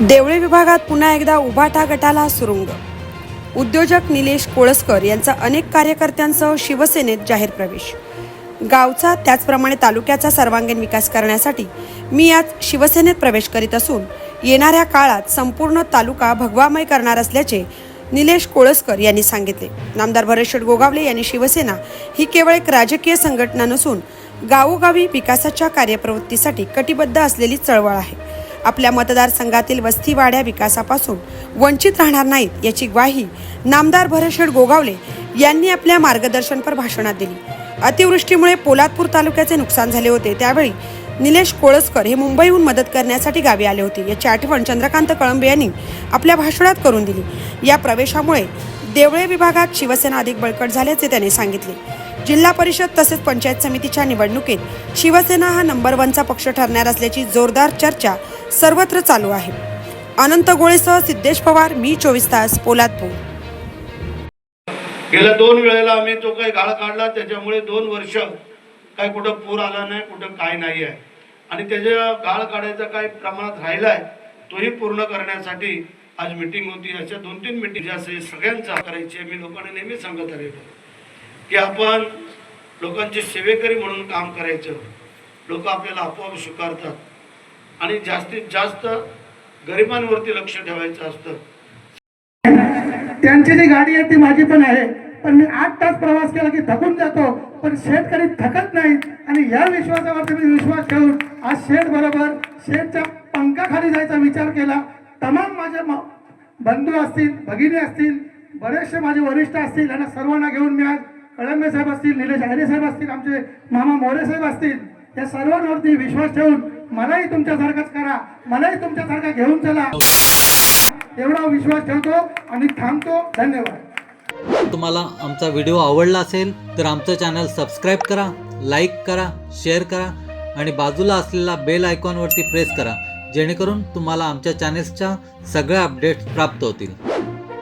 देवळे विभागात पुन्हा एकदा उभाटा गटाला सुरुंग. उद्योजक निलेश कोळसकर यांचा अनेक कार्यकर्त्यांसह शिवसेनेत जाहीर प्रवेश. गावचा त्याचप्रमाणे तालुक्याचा सर्वांगीण विकास करण्यासाठी मी आज शिवसेनेत प्रवेश करीत असून येणाऱ्या काळात संपूर्ण तालुका भगवामय करणार असल्याचे निलेश कोळसकर यांनी सांगितले. नामदार भरेश्वर गोगावले यांनी शिवसेना ही केवळ एक राजकीय संघटना नसून गावोगावी विकासाच्या कार्यप्रवृत्तीसाठी कटिबद्ध असलेली चळवळ आहे. आपल्या मतदारसंघातील वस्तीवाड्या विकासापासून वंचित राहणार नाहीत याची ग्वाही नामदार भरशेड गोगावले यांनी आपल्या मार्गदर्शनपर भाषणात दिली. अतिवृष्टीमुळे पोलादपूर तालुक्याचे नुकसान झाले होते. त्यावेळी निलेश कोळसकर हे मुंबईहून मदत करण्यासाठी गावी आले होते. याची आठवण चंद्रकांत कळंबे यांनी आपल्या भाषणात करून दिली. या प्रवेशामुळे देवळे विभागात शिवसेना अधिक बळकट झाल्याचे त्यांनी सांगितले. जिल्हा परिषद तसेच पंचायत समितीच्या निवडणुकीत शिवसेना हा नंबर वनचा पक्ष ठरणार असल्याची जोरदार चर्चा सर्वत्र चालू आहे. अनंत गोळेसह सिद्धेश पवार मी चोवीस तास पोलादपूर गेल्या दोन वेळेला आम्ही जो काही गाळ काढला त्याच्यामुळे दोन वर्ष काय कुठं पूर आला नाही कुठं काय नाही आहे. आणि त्याच्या गाळ काढायचा काही प्रमाणात राहिला आहे तोही पूर्ण करण्यासाठी आज मिटिंग होती. अशा दोन तीन मिटिंग असे सगळ्यांचा करायची आहे. मी लोकांना नेहमी सांगत आले की आपण लोकांचे सेवेकरी म्हणून काम करायचं. लोक आपल्याला आपोआप स्वीकारतात. आणि जास्तीत जास्त गरिबांवरती लक्ष ठेवायचं असतं. त्यांची जी गाडी आहे ती माझी पण आहे. पण मी आठ तास प्रवास केला की थकून जातो. पण शेतकरी थकत नाही. आणि या विश्वासावरती मी विश्वास ठेवून आज शेत बरोबर शेतच्या पंखाखाली जायचा विचार केला. तमाम माझे बंधू असतील भगिनी असतील बरेचसे माझे वरिष्ठ असतील यांना सर्वांना घेऊन मी आज कळंबे साहेब असतील निलेश आयरे साहेब असतील आमचे मामा मोरे साहेब असतील या सर्वांवरती विश्वास ठेवून मलाही तुमच्यासारखाच करा. मलाही तुमच्यासारखा घेऊन चला. एवढा विश्वास ठेवतो आणि थांबतो. धन्यवाद. तुम्हाला आमचा व्हिडिओ आवडला असेल तर आमचं चॅनल सबस्क्राईब करा लाईक करा शेअर करा आणि बाजूला असलेला बेल आयकॉनवरती प्रेस करा जेणेकरून तुम्हाला आमच्या चॅनेल्सच्या सगळ्या अपडेट्स प्राप्त होतील.